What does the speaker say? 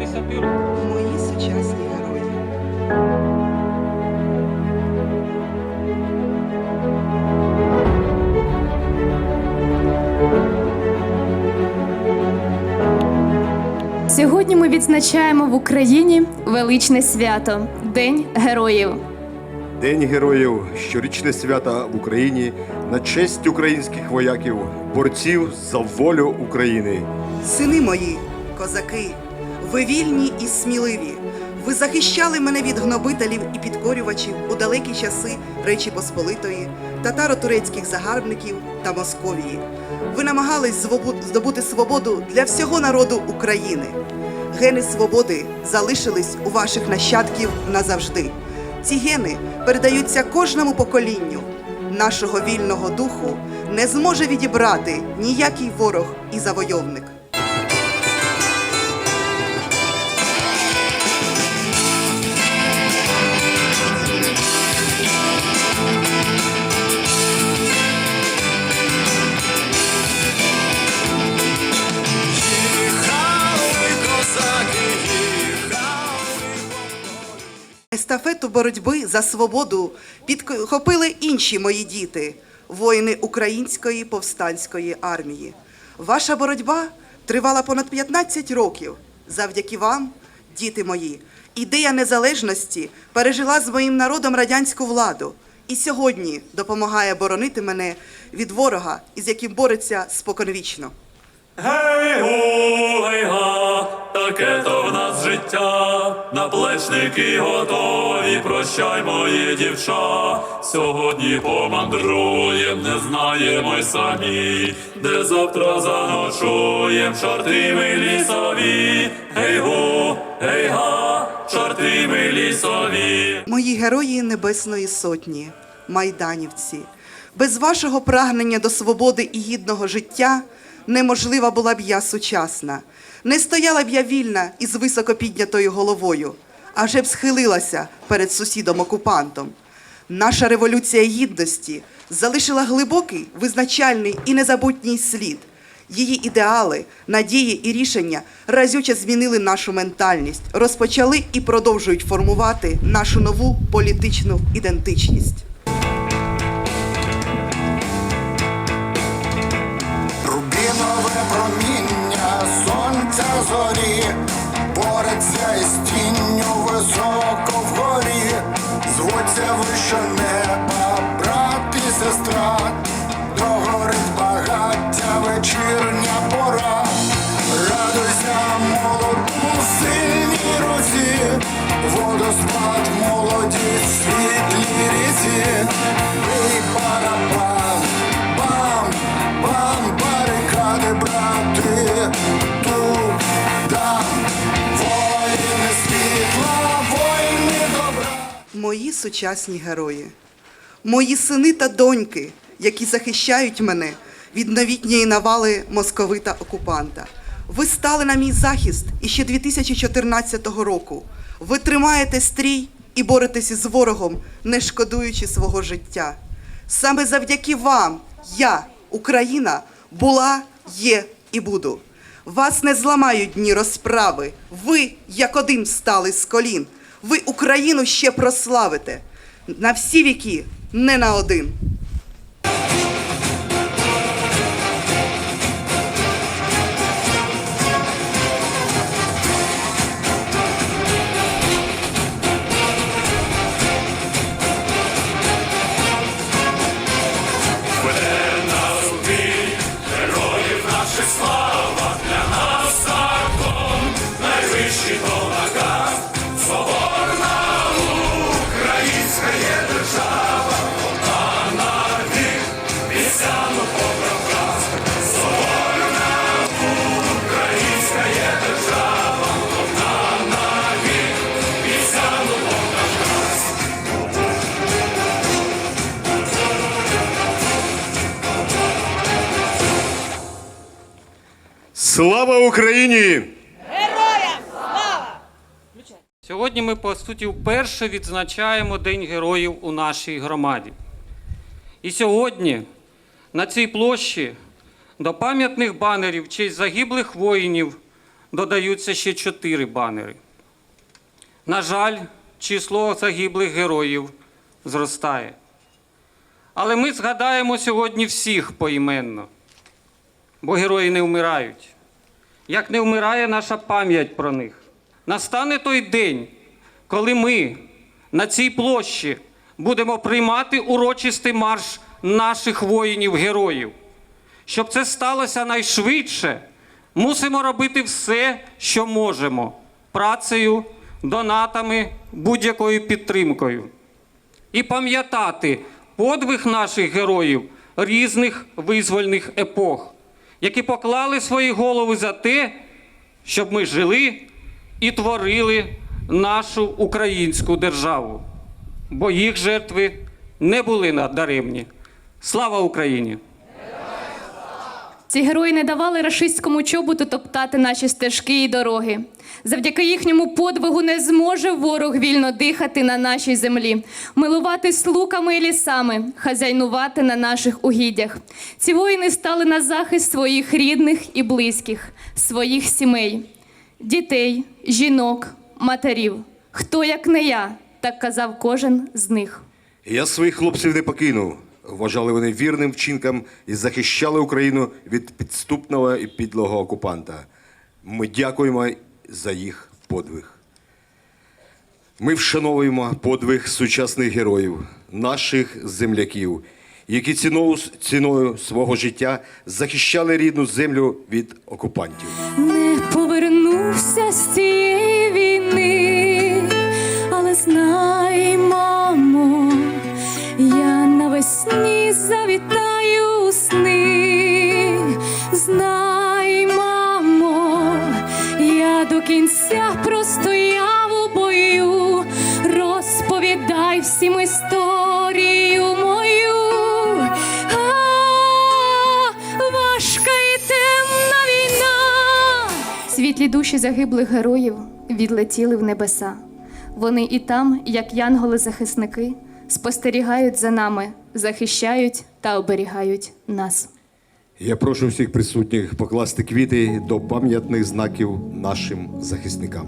10 років. Мої сучасні герої. Сьогодні ми відзначаємо в Україні величне свято День Героїв. День героїв щорічне свято в Україні на честь українських вояків, борців за волю України. Сини мої, козаки ви вільні і сміливі. Ви захищали мене від гнобителів і підкорювачів у далекі часи Речі Посполитої, татаро-турецьких загарбників та Московії. Ви намагались здобути свободу для всього народу України. Гени свободи залишились у ваших нащадків назавжди. Ці гени передаються кожному поколінню. Нашого вільного духу не зможе відібрати ніякий ворог і завойовник. Естафету боротьби за свободу підхопили інші мої діти, воїни Української повстанської армії. Ваша боротьба тривала понад 15 років. Завдяки вам, діти мої, ідея незалежності пережила з моїм народом радянську владу і сьогодні допомагає боронити мене від ворога, із яким бореться споконвічно. Гей гу, гей га, таке то в нас життя, наплечники готові, прощай, мої дівча. Сьогодні помандруєм, не знаємо й самі, де завтра заночуєм, чорти ми лісові. Гей гу, гей га, чорти ми лісові. Мої герої Небесної Сотні, майданівці, без вашого прагнення до свободи і гідного життя неможлива була б я сучасна. Не стояла б я вільна із високо піднятою головою, а вже б схилилася перед сусідом-окупантом. Наша революція гідності залишила глибокий, визначальний і незабутній слід. Її ідеали, надії і рішення разюче змінили нашу ментальність, розпочали і продовжують формувати нашу нову політичну ідентичність. Зорі бореться із тінню високо вгорі, звуться вище Сучасні герої, мої сини та доньки, які захищають мене від новітньої навали московита окупанта. Ви стали на мій захист іще 2014 року. Ви тримаєте стрій і боретеся з ворогом, не шкодуючи свого життя. Саме завдяки вам я, Україна, була, є і буду. Вас не зламають дні розправи. Ви, як один, стали з колін. Ви Україну ще прославите. На всі віки, не на один. Слава Україні! Сьогодні ми, по суті, вперше відзначаємо День героїв у нашій громаді. І сьогодні на цій площі до пам'ятних банерів в честь загиблих воїнів додаються ще чотири банери. На жаль, число загиблих героїв зростає. Але ми згадаємо сьогодні всіх поіменно, бо герої не вмирають. Як не вмирає наша пам'ять про них. Настане той день, коли ми на цій площі будемо приймати урочистий марш наших воїнів-героїв. Щоб це сталося найшвидше, мусимо робити все, що можемо працею, донатами, будь-якою підтримкою. І пам'ятати подвиг наших героїв різних визвольних епох, які поклали свої голови за те, щоб ми жили і творили нашу українську державу. Бо їх жертви не були надаремні. Слава Україні! Ці герої не давали рашистському чобуту топтати наші стежки і дороги. Завдяки їхньому подвигу не зможе ворог вільно дихати на нашій землі, милуватись луками і лісами, хазяйнувати на наших угіддях. Ці воїни стали на захист своїх рідних і близьких, своїх сімей, дітей, жінок, матерів. Хто як не я, так казав кожен з них. Я своїх хлопців не покину. Вважали вони вірним вчинкам і захищали Україну від підступного і підлого окупанта. Ми дякуємо за їх подвиг. Ми вшановуємо подвиг сучасних героїв, наших земляків, які ціною, ціною свого життя захищали рідну землю від окупантів. Не повернувся з цієї війни, але знай, мамо, я навесні завітаю сни. Знай, мамо, я до кінця простояв у бою. Розповідай всім історію мою. А, темна війна. Світлі душі загиблих героїв відлетіли в небеса. Вони і там, як янголи-захисники, спостерігають за нами, захищають та оберігають нас. Я прошу всіх присутніх покласти квіти до пам'ятних знаків нашим захисникам.